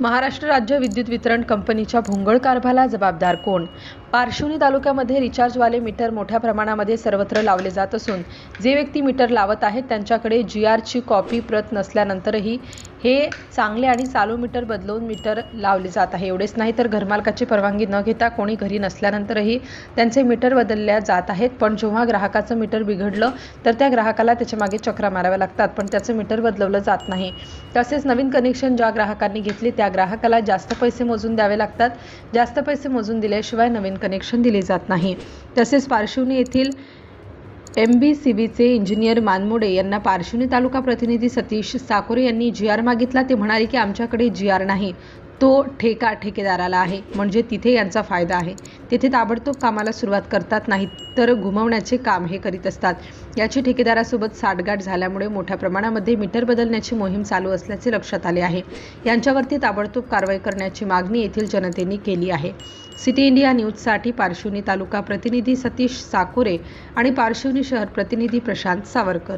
महाराष्ट्र राज्य विद्युत वितरण कंपनीच्या भोंगळ कारभाला जबाबदार कोण? पारशिवनी तालुक्यामध्ये रिचार्जवाले मीटर मोठ्या प्रमाणामध्ये सर्वत्र लावले जात असून जे व्यक्ती मीटर लावत आहेत त्यांच्याकडे जी आरची कॉपी प्रत नसल्यानंतरही हे चांगले आणि चालू मीटर बदलवून मीटर लावले जात आहे. एवढेच नाही तर घरमालकाची परवानगी न घेता कोणी घरी नसल्यानंतरही त्यांचे मीटर बदलल्या जात आहेत. पण जेव्हा ग्राहकाचं मीटर बिघडलं तर त्या ग्राहकाला त्याच्यामागे चक्रा माराव्या लागतात. पण त्याचं मीटर बदलवलं जात नाही. तसेच नवीन कनेक्शन ज्या ग्राहकांनी घेतले त्या ग्राहकाला जास्त पैसे मोजून द्यावे लागतात. जास्त पैसे मोजून दिल्याशिवाय नवीन कनेक्शन दिले जात नाही. तसेच पार्शिवनी येथील एम बी सी बीचे इंजिनियर मानमोडे यांना पारशिवनी तालुका प्रतिनिधी सतीश साकोरे यांनी जी आर मागितला. ते म्हणाले की आमच्याकडे जी आर नाही. तो ठेका ठेकेदाराला आहे. म्हणजे तिथे यांचा फायदा आहे. येथे ताबडतोब कामाला सुरुवात करतात नाही तर घुमवण्याचे काम हे करीत असतात. याची ठेकेदारासोबत साठगाठ झाल्यामुळे मोठ्या प्रमाणामध्ये मीटर बदलण्याची मोहीम चालू असल्याचे लक्षात आले आहे. यांच्यावरती ताबडतोब कारवाई करण्याची मागणी येथील जनतेने केली आहे. सिटी इंडिया न्यूजसाठी पार्श्वनी तालुका प्रतिनिधी सतीश साकोरे आणि पार्श्वनी शहर प्रतिनिधी प्रशांत सावरकर.